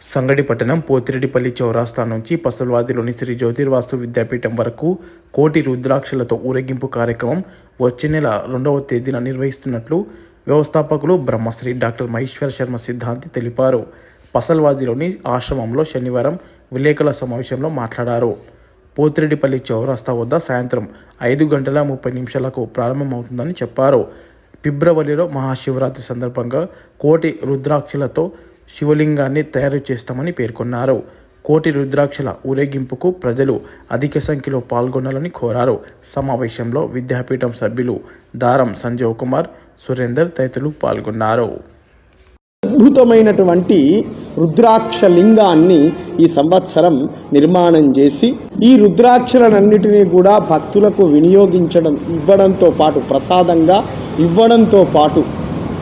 సంగడి పట్టణం పోతిరెడ్డిపల్లి చౌరాస్తా నుంచి పసల్వాదిలోని శ్రీ జ్యోతిర్వాస్తు విద్యాపీఠం వరకు కోటి రుద్రాక్షలతో ఊరేగింపు కార్యక్రమం వచ్చే నెల రెండవ తేదీన నిర్వహిస్తున్నట్లు వ్యవస్థాపకులు బ్రహ్మశ్రీ డాక్టర్ మహేశ్వర శర్మ సిద్ధాంతి తెలిపారు. పసల్వాదిలోని ఆశ్రమంలో శనివారం విలేకరుల సమావేశంలో మాట్లాడారు. పోతిరెడ్డిపల్లి చౌరాస్తా వద్ద సాయంత్రం ఐదు గంటల ముప్పై నిమిషాలకు ప్రారంభమవుతుందని చెప్పారు. ఫిబ్రవరిలో మహాశివరాత్రి సందర్భంగా కోటి రుద్రాక్షలతో శివలింగాన్ని తయారు చేస్తామని పేర్కొన్నారు. కోటి రుద్రాక్షల ఊరేగింపుకు ప్రజలు అధిక సంఖ్యలో పాల్గొనాలని కోరారు. సమావేశంలో విద్యాపీఠం సభ్యులు దారం సంజీవ్ కుమార్ సురేందర్ తదితరులు పాల్గొన్నారు. అద్భుతమైనటువంటి రుద్రాక్ష లింగాన్ని ఈ సంవత్సరం నిర్మాణం చేసి ఈ రుద్రాక్షలన్నిటినీ కూడా భక్తులకు వినియోగించడం ఇవ్వడంతో పాటు ప్రసాదంగా ఇవ్వడంతో పాటు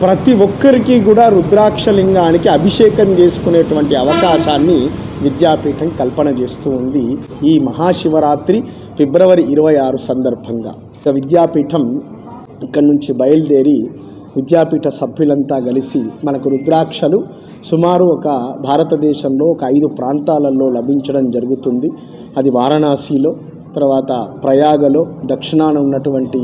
ప్రతి ఒక్కరికి కూడా రుద్రాక్ష లింగానికి అభిషేకం చేసుకునేటువంటి అవకాశాన్ని విద్యాపీఠం కల్పన చేస్తూ ఉంది ఈ మహాశివరాత్రి ఫిబ్రవరి ఇరవై ఆరు సందర్భంగా. ఇక విద్యాపీఠం ఇక్కడి నుంచి బయలుదేరి విద్యాపీఠ సభ్యులంతా కలిసి మనకు రుద్రాక్షలు సుమారు ఒక భారతదేశంలో ఒక ఐదు ప్రాంతాలలో లభించడం జరుగుతుంది. అది వారణాసిలో తర్వాత ప్రయాగలో దక్షిణాన ఉన్నటువంటి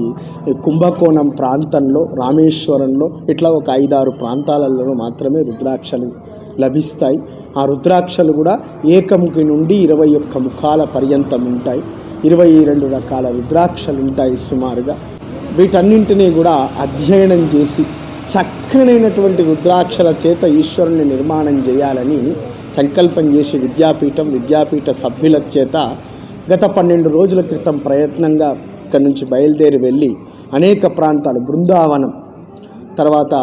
కుంభకోణం ప్రాంతంలో రామేశ్వరంలో ఇట్లా ఒక ఐదారు ప్రాంతాలలో మాత్రమే రుద్రాక్షలు లభిస్తాయి. ఆ రుద్రాక్షలు కూడా ఏకముఖి నుండి ఇరవై ఒక్క ముఖాల పర్యంతం ఉంటాయి. ఇరవై రెండు రకాల రుద్రాక్షలు ఉంటాయి సుమారుగా. వీటన్నింటినీ కూడా అధ్యయనం చేసి చక్కనైనటువంటి రుద్రాక్షల చేత ఈశ్వరుని నిర్మాణం చేయాలని సంకల్పం చేసి విద్యాపీఠం విద్యాపీఠ సభ్యుల చేత గత పన్నెండు రోజుల క్రితం ప్రయత్నంగా ఇక్కడి నుంచి బయలుదేరి వెళ్ళి అనేక ప్రాంతాలు బృందావనం తర్వాత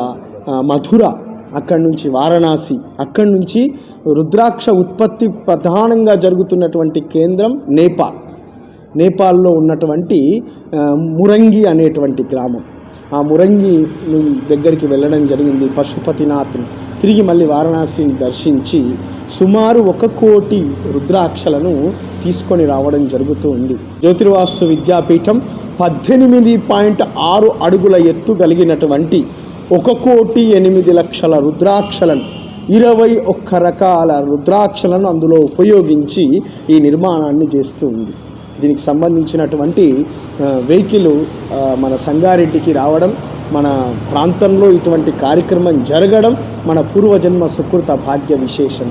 మథుర అక్కడి నుంచి వారణాసి అక్కడి నుంచి రుద్రాక్ష ఉత్పత్తి ప్రధానంగా జరుగుతున్నటువంటి కేంద్రం నేపాల్. నేపాల్లో ఉన్నటువంటి మురంగి అనేటువంటి గ్రామం. ఆ మురంగి దగ్గరికి వెళ్ళడం జరిగింది. పశుపతినాథ్ని తిరిగి మళ్ళీ వారణాసిని దర్శించి సుమారు ఒక కోటి రుద్రాక్షలను తీసుకొని రావడం జరుగుతూ ఉంది. జ్యోతిర్వాస్తు విద్యాపీఠం పద్దెనిమిది పాయింట్ ఆరు అడుగుల ఎత్తు కలిగినటువంటి ఒక కోటి ఎనిమిది లక్షల రుద్రాక్షలను ఇరవై ఒక్క రకాల రుద్రాక్షలను అందులో ఉపయోగించి ఈ నిర్మాణాన్ని చేస్తూ ఉంది. దీనికి సంబంధించినటువంటి వెహికల్ మన సంగారెడ్డికి రావడం మన ప్రాంతంలో ఇటువంటి కార్యక్రమం జరగడం మన పూర్వజన్మ సుకృత భాగ్య విశేషం.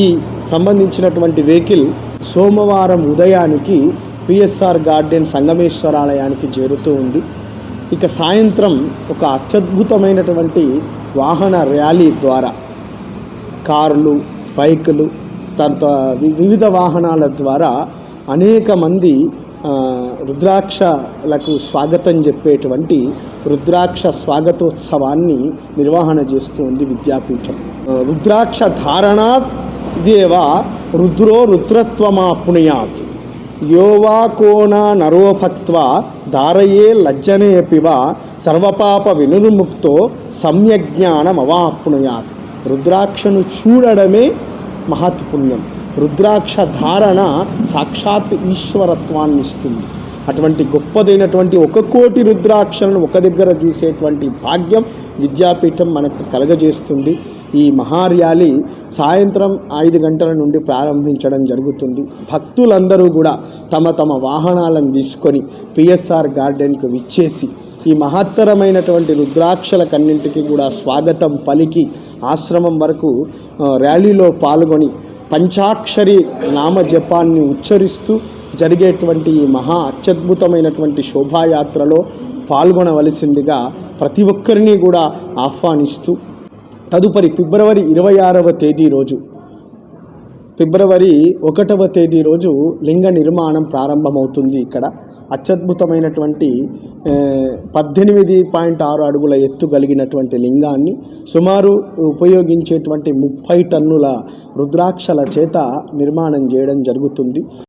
ఈ సంబంధించినటువంటి వెహికల్ సోమవారం ఉదయానికి పిఎస్ఆర్ గార్డెన్ సంగమేశ్వరాలయానికి చేరుతూ ఉంది. ఇక సాయంత్రం ఒక అత్యద్భుతమైనటువంటి వాహన ర్యాలీ ద్వారా కార్లు బైకులు తర్వాత వివిధ వాహనాల ద్వారా అనేక మంది రుద్రాక్షలకు స్వాగతం చెప్పేటువంటి రుద్రాక్ష స్వాగతోత్సవాన్ని నిర్వహణ చేస్తూ ఉంది విద్యాపీఠం. రుద్రాక్ష ధారణాత్ దేవ రుద్రో రుద్రత్వమాప్నుయాత్ యోవా కోణ నరోభక్త్వ ధారయే లజ్జనేపివ సర్వపాప వినుర్ముక్తో సమ్యజ్ఞానమవాప్నుయాత్ రుద్రాక్షను చూడడమే మహత్పుణ్యం. రుద్రాక్ష ధారణ సాక్షాత్ ఈశ్వరత్వాన్ని ఇస్తుంది. అటువంటి గొప్పదైనటువంటి ఒక కోటి రుద్రాక్షలను ఒక దగ్గర చూసేటువంటి భాగ్యం విద్యాపీఠం మనకు కలగజేస్తుంది. ఈ మహార్యాలి సాయంత్రం ఐదు గంటల నుండి ప్రారంభించడం జరుగుతుంది. భక్తులందరూ కూడా తమ తమ వాహనాలను తీసుకొని పిఎస్ఆర్ గార్డెన్కు విచ్చేసి ఈ మహత్తరమైనటువంటి రుద్రాక్షలకన్నింటికి కూడా స్వాగతం పలికి ఆశ్రమం వరకు ర్యాలీలో పాల్గొని పంచాక్షరి నామ జపాన్ని ఉచ్చరిస్తూ జరిగేటువంటి ఈ మహా అత్యద్భుతమైనటువంటి శోభాయాత్రలో పాల్గొనవలసిందిగా ప్రతి ఒక్కరిని కూడా ఆహ్వానిస్తూ తదుపరి ఫిబ్రవరి ఇరవై ఆరవ తేదీ రోజు ఫిబ్రవరి ఒకటవ తేదీ రోజు లింగ నిర్మాణం ప్రారంభమవుతుంది ఇక్కడ. అత్యద్భుతమైనటువంటి పద్దెనిమిది పాయింట్ ఆరు అడుగుల ఎత్తు కలిగినటువంటి లింగాన్ని సుమారు ఉపయోగించేటువంటి ముప్పై టన్నుల రుద్రాక్షల చేత నిర్మాణం చేయడం జరుగుతుంది.